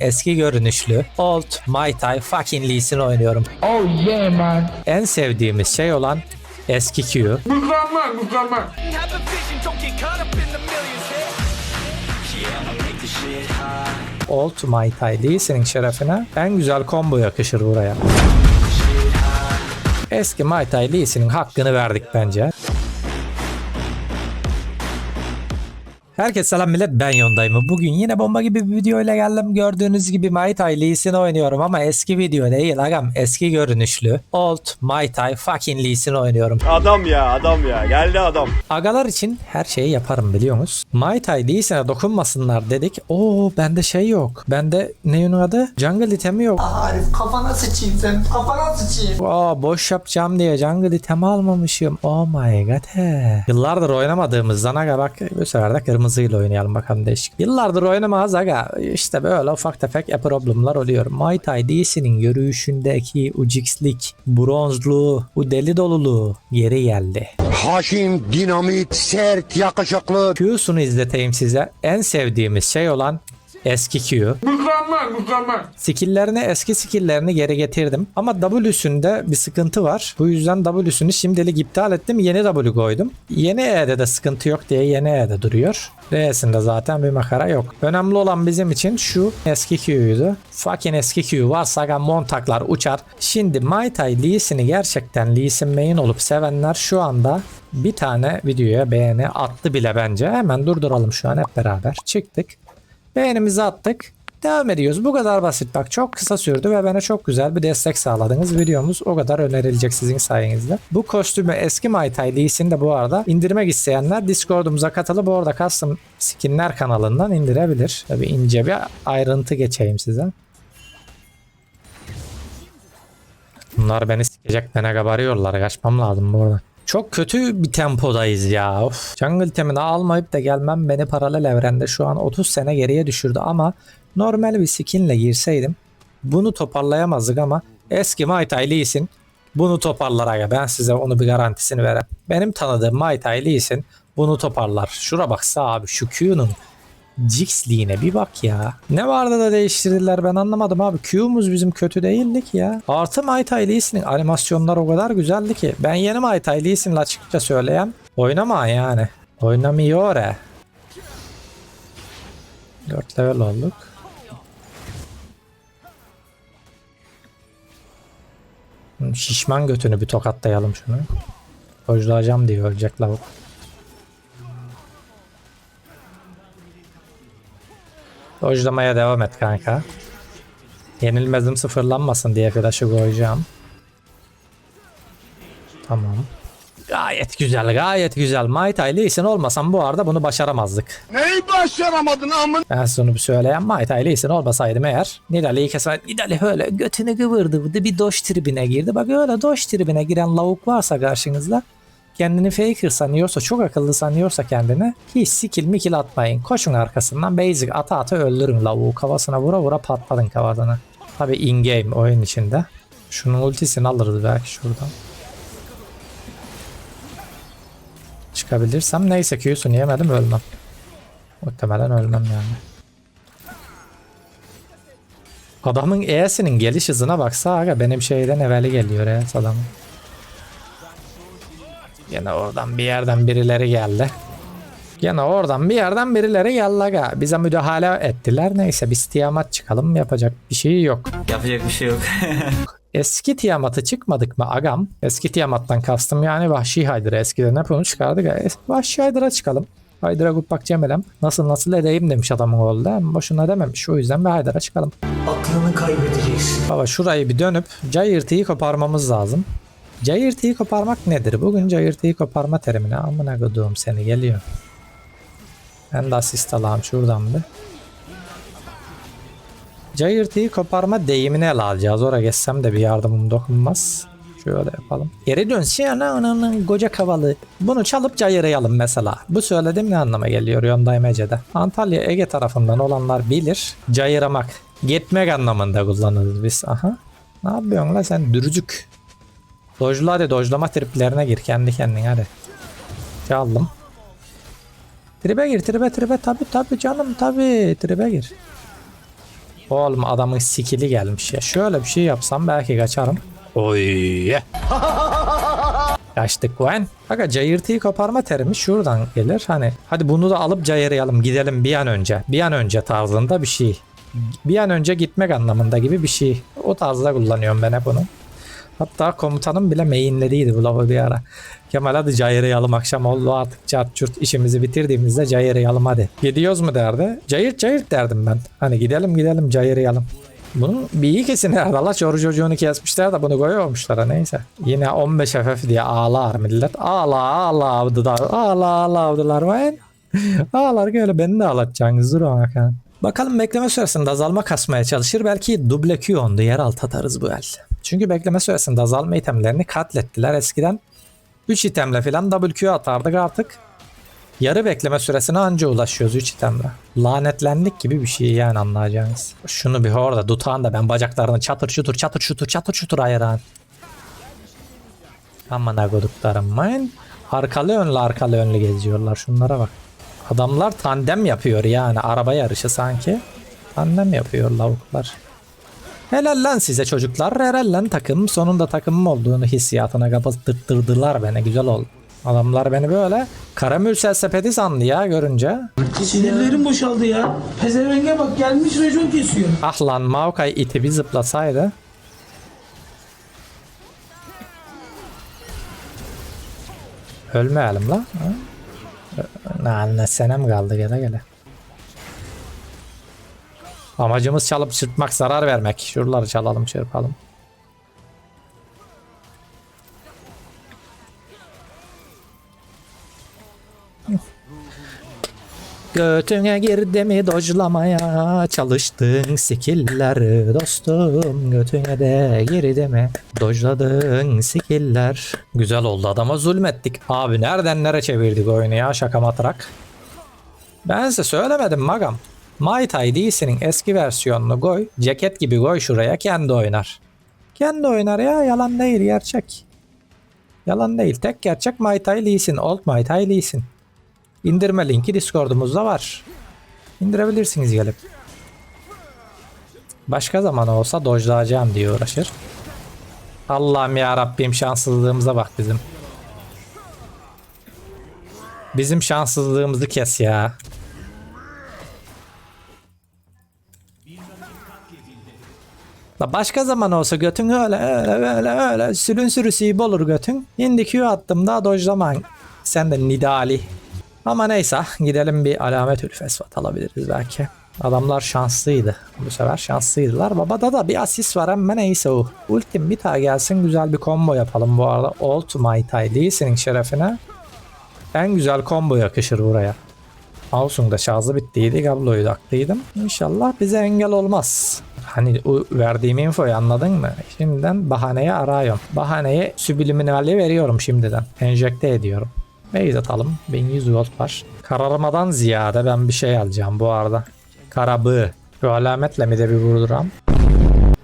Eski görünüşlü Old Mai Tai fucking Lee Sin oynuyorum. Oh yeah man. En sevdiğimiz şey olan eski Q. Mükemmel mükemmel. Old Mai Tai Lee Sin'in şerefine en güzel combo yakışır buraya. Eski Mai Tai Lee Sin'in hakkını verdik bence. Herkese selam millet ben Yondayım. Bugün yine bomba gibi bir video ile geldim. Gördüğünüz gibi Mai Tai Lee Sin oynuyorum ama eski video değil agam. Eski görünüşlü Old Mai Tai fucking Lee Sin oynuyorum. Adam ya adam ya geldi adam. Agalar için her şeyi yaparım biliyor musunuz? Mai Tai değilsene dokunmasınlar dedik. Oo bende şey yok. Bende ne onun adı? Jungle itemi yok. Arif kafana sıçayım sen kafana sıçayım. Aa boş yapacağım diye jungle itemi almamışım. Oh my god he. Yıllardır oynamadığımızdan aga bak bu sefer de kırmızıyla oynayalım bakalım değişik. Yıllardır oynamaz aga. İşte böyle ufak tefek e problemler oluyor. Muay Thai DC'nin yürüyüşündeki ucixlik, bronzluğu, bu deli doluluğu geri geldi. Haşim, dinamit, sert, yakışıklı. Q'sunu izleteyim size. En sevdiğimiz şey olan eski Q. Mükemmel mükemmel. Skill'lerini eski skill'lerini geri getirdim. Ama W'sünde bir sıkıntı var. Bu yüzden W'sünü şimdilik iptal ettim. Yeni W koydum. Yeni E'de de sıkıntı yok diye yeni E'de duruyor. R'sinde zaten bir makara yok. Önemli olan bizim için şu eski Q'ydu. Fucking eski Q varsa aga montaklar uçar. Şimdi Mai Tai Lee Sin'i gerçekten Lee Sin main olup sevenler şu anda bir tane videoya beğeni attı bile bence. Hemen durduralım şu an hep beraber. Çıktık. Beğenimizi attık. Devam ediyoruz. Bu kadar basit. Bak çok kısa sürdü ve bana çok güzel bir destek sağladınız. Videomuz o kadar önerilecek sizin sayenizde. Bu kostümü eski Mai Tai Lee'sini de bu arada indirmek isteyenler Discord'umuza katılıp orada custom skinler kanalından indirebilir. Tabi ince bir ayrıntı geçeyim size. Bunlar beni sikecek bana kabarıyorlar. Kaçmam lazım burada. Çok kötü bir tempodayız ya. Of. Jungle temini almayıp da gelmem beni paralel evrende şu an 30 sene geriye düşürdü ama normal bir skinle girseydim bunu toparlayamazdık ama eski Tai Lee Sin bunu toparlar aga. Ben size onu bir garantisini verem. Benim tanıdığım Tai Lee Sin bunu toparlar. Şura baksa abi şu Q'nun Jix'liğine bir bak ya. Ne vardı da değiştirdiler ben anlamadım abi. Q'muz bizim kötü değildi ki ya. Artı Mai Tai Lee Sin'in animasyonları o kadar güzeldi ki. Ben yeni Mai Tai Lee Sin'le açıkça söyleyeyim. Oynama yani. Oynamıyor he. 4 level olduk. Şişman götünü bir tokatlayalım şunu. Dojlayacağım diye ölecek lavuk. Dojlamaya devam et kanka. Yenilmezim sıfırlanmasın diye flaşı koyacağım. Tamam. Gayet güzel gayet güzel. Mai Tai Lee Sin olmasam bu arada bunu başaramazdık. Neyi başaramadın amın? Ben bir söyleyeyim. Mai Tai Lee Sin olmasaydım eğer Nidalee'yi keser. Nidale öyle götünü kıvırdı. Bir doş tribine girdi. Bak öyle doş tribine giren lavuk varsa karşınızda kendini faker sanıyorsa çok akıllı sanıyorsa kendini hiç skill mikil atmayın. Koşun arkasından basic ata ata öldürün lavuğu kafasına vura vura patladın kafasına. Tabi in game oyun içinde. Şunun ultisini alırız belki şuradan. Çıkabilirsem neyse Q'sunu yemedim ölmem. Muhtemelen ölmem yani. Adamın E'sinin geliş hızına baksa aga benim şeyden evveli geliyor E'si adamın. Yine oradan bir yerden birileri geldi. Yine oradan bir yerden birileri geldi aga. Bize müdahale ettiler. Neyse biz Tiamat çıkalım. Yapacak bir şey yok. Yapacak bir şey yok. Eski Tiamat'ı çıkmadık mı agam? Eski Tiamat'tan kastım yani Vahşi Haydır'a eskiden hep onu çıkardık. Es- Vahşi Haydır'a çıkalım. Haydır'a gutbak Cemel'em. Nasıl nasıl edeyim demiş adamın oğlu da. Boşuna dememiş. O yüzden bir Haydır'a çıkalım. Aklını kaybedeceksin. Baba şurayı bir dönüp cayırtıyı koparmamız lazım. Cayırtıyı koparmak nedir? Bugün cayırtıyı koparma terimine amına koduğum seni geliyor. Ben de asist alayım şuradan bir. Cayırtıyı koparma deyimini ele alacağız. Oraya geçsem de bir yardımım dokunmaz. Şöyle yapalım. Geri dönsün ana ananın koca kavalı. Bunu çalıp cayırayalım mesela. Bu söylediğim ne anlama geliyor Yonday Ece'de? Antalya Ege tarafından olanlar bilir. Cayıramak. Gitmek anlamında kullanırız biz. Aha. Ne yapıyorsun la sen dürücük. Dojla hadi dojlama triplerine gir kendi kendine hadi. Çaldım. Tribe gir tribe tribe tabi tabi canım tabi tribe gir. Oğlum adamın skill'i gelmiş ya. Şöyle bir şey yapsam belki kaçarım. Oy. Kaçtık Gwen. Aga cayırtıyı koparma terimi şuradan gelir. Hani hadi bunu da alıp cayırayalım gidelim bir an önce. Bir an önce tarzında bir şey. Bir an önce gitmek anlamında gibi bir şey. O tarzda kullanıyorum ben hep bunu. Hatta komutanım bile mainlediydi bu lafı bir ara. Kemal hadi cayırayalım akşam oldu artık çart çurt işimizi bitirdiğimizde cayırayalım hadi. Gidiyoruz mu derdi. Cayırt cayırt derdim ben. Hani gidelim gidelim cayırayalım. Bunun bir iyi kesin herhalde. Allah çoru çocuğunu kesmişler de bunu koyuyormuşlar neyse. Yine 15 FF diye ağlar millet. Ağla ağla avdılar. Ağla ağla avdılar. Ağlar böyle beni de ağlatacaksınız. Dur bakalım. Bakalım bekleme süresinde azalma kasmaya çalışır. Belki duble Q ondu yer alt atarız bu el. Çünkü bekleme süresinde azalma itemlerini katlettiler. Eskiden 3 itemle falan double Q atardık artık. Yarı bekleme süresine anca ulaşıyoruz 3 itemle. Lanetlendik gibi bir şey yani anlayacağınız. Şunu bir orada dutağın da ben bacaklarını çatır çutur çatır çutur çatır çutur ayıran. Aman agoduklarım man. Arkalı önlü arkalı önlü geziyorlar şunlara bak. Adamlar tandem yapıyor yani araba yarışı sanki. Tandem yapıyor lavuklar. Helal lan size çocuklar. Helal lan takım. Sonunda takımım olduğunu hissiyatına kapatırtırdılar beni. Güzel oldu. Adamlar beni böyle karamül sepeti sandı ya görünce. Sinirlerim boşaldı ya. Pezevenge bak gelmiş racon kesiyor. Ah lan Maokai iti bir zıplasaydı. Ölmeyelim lan. ha? Ne ne senem kaldı gele gele. Amacımız çalıp çırpmak, zarar vermek. Şuraları çalalım, çırpalım. Götüne girdi mi dojlamaya çalıştın skill'ler dostum. Götüne de girdi mi dojladın skill'ler Güzel oldu adama zulmettik. Abi nereden nereye çevirdik oyunu ya şaka matrak? Ben size söylemedim magam Mai Tai DC'nin eski versiyonunu koy ceket gibi koy şuraya kendi oynar Kendi oynar ya yalan değil gerçek Yalan değil tek gerçek Mai Tai Lee Sin Old Mai Tai Lee Sin İndirme linki Discord'umuzda var. İndirebilirsiniz gelip. Başka zaman olsa dojlayacağım diye uğraşır. Allah'ım ya Rabbim şanssızlığımıza bak bizim. Bizim şanssızlığımızı kes ya. La başka zaman olsa götün öyle öyle öyle öyle sürün sürüsü olur götün. Şimdi Q attım daha dojlaman. Sen de nidali. Ama neyse gidelim bir alamet ülfesvat alabiliriz belki. Adamlar şanslıydı. Bu sefer şanslıydılar. Babada da bir asist var ama neyse o. Ultim bir daha gelsin güzel bir combo yapalım bu arada. Old My Tai Lee'sinin şerefine. En güzel combo yakışır buraya. Mouse'un da şarjı bittiydi. Kabloyu taktıydım. İnşallah bize engel olmaz. Hani o verdiğim infoyu anladın mı? Şimdiden bahaneyi arıyorum. Bahaneyi subliminali veriyorum şimdiden. Enjekte ediyorum. Base atalım. 1100 gold var. Kararmadan ziyade ben bir şey alacağım bu arada. Karabı. Şu alametle mi de bir vurduram.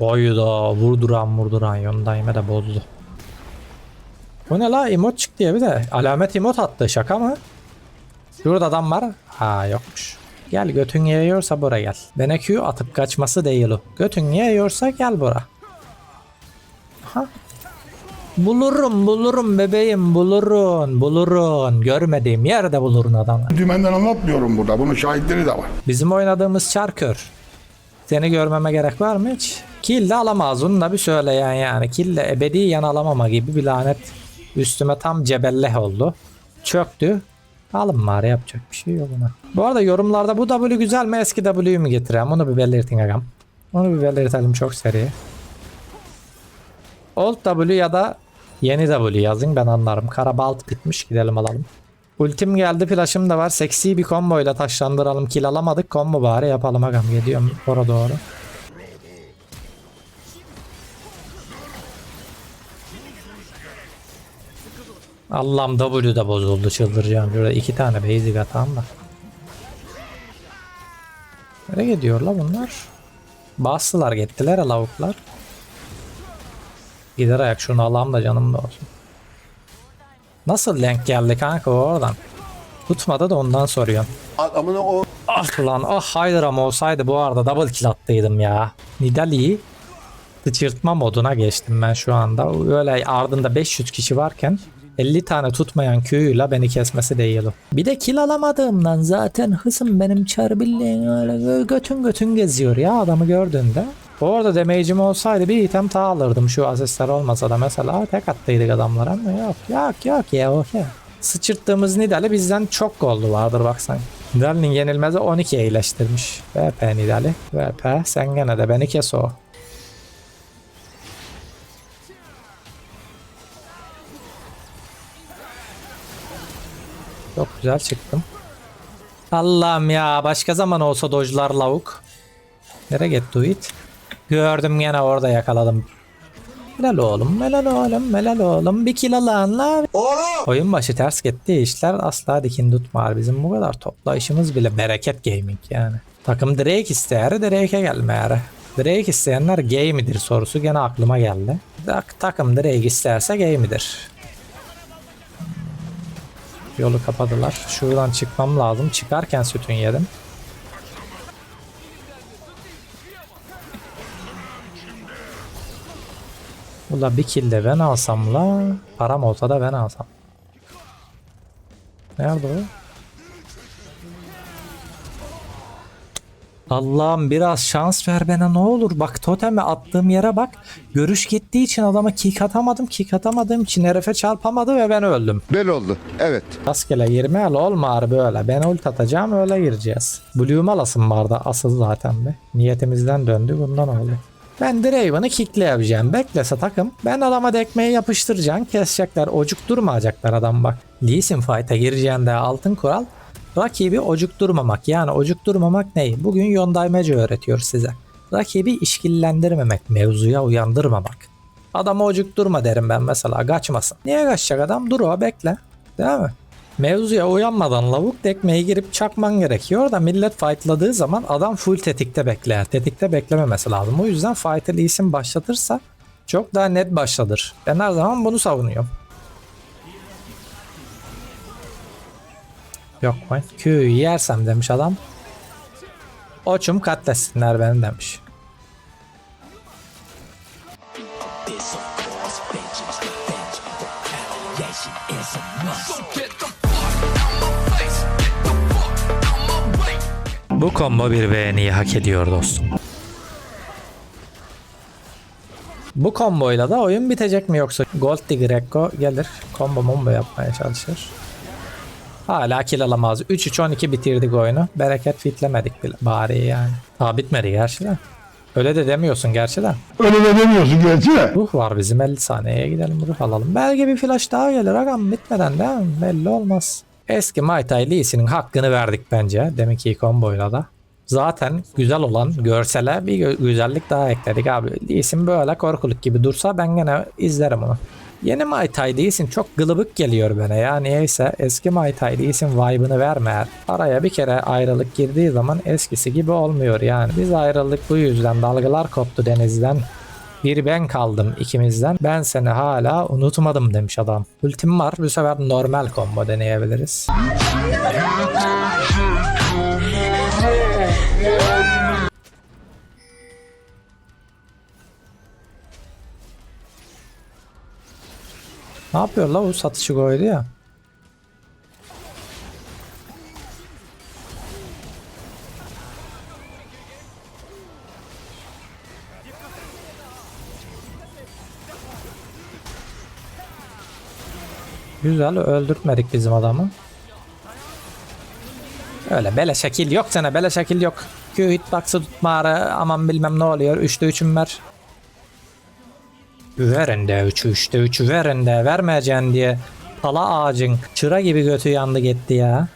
Oyda vurduram vurduran yondayime de bozdu. Bu ne la emot çıktı ya bir de. Alamet emot attı şaka mı? Şurada adam var. Ha yokmuş. Gel götün yiyorsa bura gel. Bana Q atıp kaçması değil o. Götün yiyorsa gel bura. Ha Bulurum bulurum bebeğim bulurun bulurun. Görmediğim yerde bulurun adamı. Dümenden anlatmıyorum burada. Bunun şahitleri de var. Bizim oynadığımız çarkör. Seni görmeme gerek var mı hiç? Kill de alamaz onu da bir söyleyen yani. Kill de ebediyen alamama gibi bir lanet üstüme tam cebelleh oldu. Çöktü. Alın bari yapacak bir şey yok buna. Bu arada yorumlarda bu W güzel mi eski W'yu mu getireyim onu bir belirtin agam. Onu bir belirtelim çok seri. Old W ya da yeni W yazın ben anlarım. Karabalt bitmiş gidelim alalım. Ultim geldi flash'ım da var. Seksi bir combo ile taşlandıralım. Kill alamadık. Combo bari yapalım agam. Geliyorum oraya doğru. Allah'ım W da bozuldu çıldıracağım. Şurada iki tane basic atağım da. Nereye gidiyor la bunlar? Bastılar gittiler lavuklar. Gider ayak şunu alalım da canım da olsun. Nasıl denk geldi kanka oradan? Tutmadı da ondan soruyorum. Adamını o Ah lan ah Hydra'm olsaydı bu arada double kill attıydım ya. Nidalee'yi sıçırtma moduna geçtim ben şu anda. Öyle ardında 500 kişi varken 50 tane tutmayan Q'yla beni kesmesi de iyiydi. Bir de kill alamadığımdan zaten hızım benim çarbilliğin öyle gö- götün götün geziyor ya adamı gördüğünde. Orada damage'im olsaydı bir item daha alırdım şu asistler olmasa da mesela tek attıydık adamlara ama yok yok yok ya okey. Sıçırttığımız Nidale bizden çok goldu vardır baksan. Nidale'nin yenilmezi 12'ye iyileştirmiş. VP Nidale. VP sen gene de beni kes o. Çok güzel çıktım. Allah'ım ya başka zaman olsa dojlar lavuk. Nereye gitti it? Gördüm gene orada yakaladım. Helal oğlum, helal oğlum, helal oğlum. Bir kill alanlar. Oyun başı ters gitti. işler asla dikin tutmar. Bizim bu kadar toplayışımız bile bereket gaming yani. Takım Drake ister, Drake'e gelmeyer. Drake isteyenler gay midir sorusu gene aklıma geldi. Tak, takım Drake isterse gay midir? Yolu kapadılar. Şuradan çıkmam lazım. Çıkarken sütün yedim. Ula bir kill de ben alsam la. Param olsa da ben alsam. Nerede o? Allah'ım biraz şans ver bana ne olur. Bak toteme attığım yere bak. Görüş gittiği için adama kick atamadım. Kick atamadığım için herife çarpamadı ve ben öldüm. Böyle oldu. Evet. Rastgele 20 al olma harbi öyle. Ben ult atacağım öyle gireceğiz. Blue'um alasın vardı asıl zaten be. Niyetimizden döndü bundan oldu. Ben Draven'ı kickleyeceğim. Beklese takım. Ben adama dekmeyi yapıştıracağım. Kesecekler. Ocuk durmayacaklar adam bak. Lee Sin fight'a gireceğinde altın kural. Rakibi ocuk durmamak. Yani ocuk durmamak ne? Bugün yondaymacı öğretiyor size. Rakibi işkillendirmemek. Mevzuya uyandırmamak. Adama ocuk durma derim ben mesela. Kaçmasın. Niye kaçacak adam? Dur o bekle. Değil mi? Mevzuya uyanmadan lavuk dekmeye girip çakman gerekiyor da millet fightladığı zaman adam full tetikte bekler. Tetikte beklememesi lazım. O yüzden fight'ı Lee Sin başlatırsa çok daha net başlatır. Ben her zaman bunu savunuyorum. Yok mu? Q'yu yersem demiş adam. Oçum katletsinler beni demiş. Bu combo bir beğeniyi hak ediyor dostum. Bu komboyla da oyun bitecek mi yoksa Gold Digger gelir combo mombo yapmaya çalışır. Hala kill alamaz. 3-3-12 bitirdik oyunu. Bereket fitlemedik bile bari yani. Daha bitmedi gerçi de. Öyle de demiyorsun gerçi de. Öyle de demiyorsun gerçi de. Ruh var bizim 50 saniyeye gidelim ruh alalım. Belki bir flash daha gelir agam bitmeden mi? Belli olmaz. Eski Mai Tai Lee'sinin hakkını verdik bence deminki komboyla da. Zaten güzel olan görsele bir güzellik daha ekledik abi. Lee Sin böyle korkuluk gibi dursa ben gene izlerim onu. Yeni Mai Tai Lee Sin çok gılıbık geliyor bana ya niyeyse eski Mai Tai Lee Sin vibe'ını vermeyer. Araya bir kere ayrılık girdiği zaman eskisi gibi olmuyor yani. Biz ayrıldık bu yüzden dalgalar koptu denizden. Bir ben kaldım ikimizden. Ben seni hala unutmadım demiş adam. Ultim var. Bu sefer normal combo deneyebiliriz. Ne yapıyor la o satışı koydu ya. Güzel öldürtmedik bizim adamı. Öyle bele şekil yok sana bele şekil yok. Q hitbox'ı tutmara aman bilmem ne oluyor. 3'te 3'üm ver. Verin de 3'ü 3'te 3'ü verin de vermeyeceksin diye. Pala ağacın çıra gibi götü yandı gitti ya.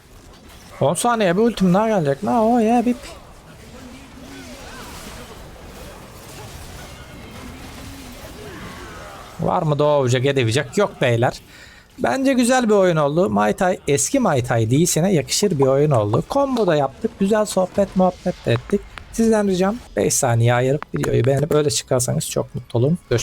10 saniye bir ultim daha gelecek. La o ya bip. Var mı doğacak edecek yok beyler. Bence güzel bir oyun oldu. Mai Tai, eski Tai değilsine yakışır bir oyun oldu. Combo da yaptık. Güzel sohbet muhabbet ettik. Sizden ricam 5 saniye ayırıp videoyu beğenip öyle çıkarsanız çok mutlu olurum. Görüşmek